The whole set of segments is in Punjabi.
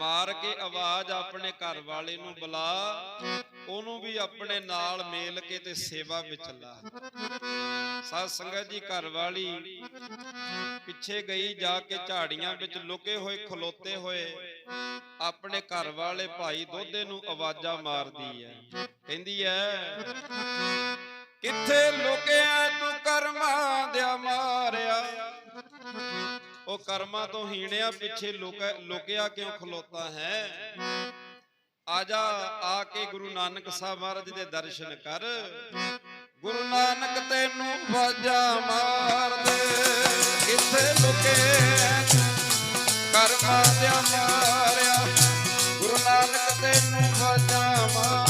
ਮਾਰ ਕੇ ਆਵਾਜ਼ ਆਪਣੇ ਘਰ ਵਾਲੇ ਨੂੰ ਬੁਲਾ, ਉਹਨੂੰ ਵੀ ਆਪਣੇ ਨਾਲ ਮੇਲ ਕੇ ਤੇ ਸੇਵਾ ਵਿੱਚ ਲਾ। ਸਾਧ ਸੰਗਤ ਜੀ, ਘਰ ਵਾਲੀ ਪਿੱਛੇ ਗਈ, ਜਾ ਕੇ ਝਾੜੀਆਂ ਵਿੱਚ ਲੁਕੇ ਹੋਏ, ਖਲੋਤੇ ਹੋਏ। ਆਪਣੇ ਘਰ ਵਾਲੇ ਭਾਈ ਦੋਧੇ ਨੂੰ ਆਵਾਜ਼ਾਂ ਮਾਰਦੀ ਹੈ। ਕਹਿੰਦੀ ਹੈ ਉਹ ਕਰਮਾਂ ਤੋਂ ਹੀਣਿਆ ਪਿੱਛੇ ਲੁਕਿਆ ਕਿਉਂ ਖਲੋਤਾ ਹੈ? ਆਜਾ, ਆ ਕੇ ਗੁਰੂ ਨਾਨਕ ਸਾਹਿਬ ਮਹਾਰਾਜ ਦੇ ਦਰਸ਼ਨ ਕਰ। ਗੁਰੂ ਨਾਨਕ ਤੈਨੂੰ ਵਾਜਾ ਮਾਰ ਕਿੱਥੇ ਲੁਕੇ ਕਰਮਾਂ ਦਿਆ ਮਾਰਿਆ। ਗੁਰੂ ਨਾਨਕ ਤੈਨੂੰ ਵਾਜਾ ਮਾਰ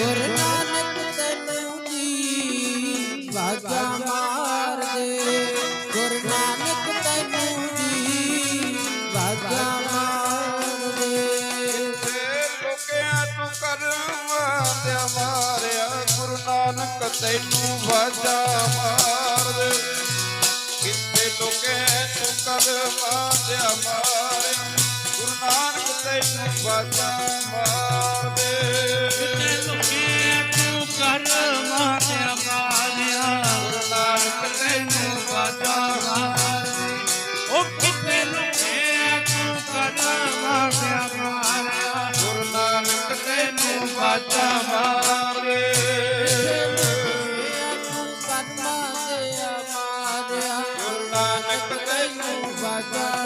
ਗੁਰੂ ਨਾਨਕ ਤੈਨੂੰ ਜੀ ਵਾਜਾ ਮਾਰ ਦੇ ਗੁਰੂ ਨਾਨਕ ਤੈਨੂੰ ਜੀ ਵਾਜਾ ਮਾਰ ਦੇ ਤੇ ਲੋਕਿਆਂ ਤੂੰ ਕਰਮਾਂ ਤੇ ਮਾਰਿਆ, ਗੁਰੂ ਨਾਨਕ ਤੈਨੂੰ ਵਾਜਾ ਮਾਰ ਦੇ ਕਿੱਥੇ ਲੋਕੇ ਤੂੰ ਕਰਮਾਂ ਤੇ ਮਾਰਿਆ, ਗੁਰੂ ਨਾਨਕ ਤੈਨੂੰ ਵਾਜਾ ਮਾਰ ਦੇ ਉਹ ਕਿਤੇ ਲੁਕੇ ਤੂੰ ਕਰਮਾਂ ਤੇ ਗੁਰੂ ਨਾਨਕ ਤੈਨੂੰ ਬਾਜਾ ਮਾਰੇ। ਦੇ ਮਾਰਿਆ ਗੁਰੂ ਨਾਨਕ ਤੈਨੂੰ ਬਾਜਾ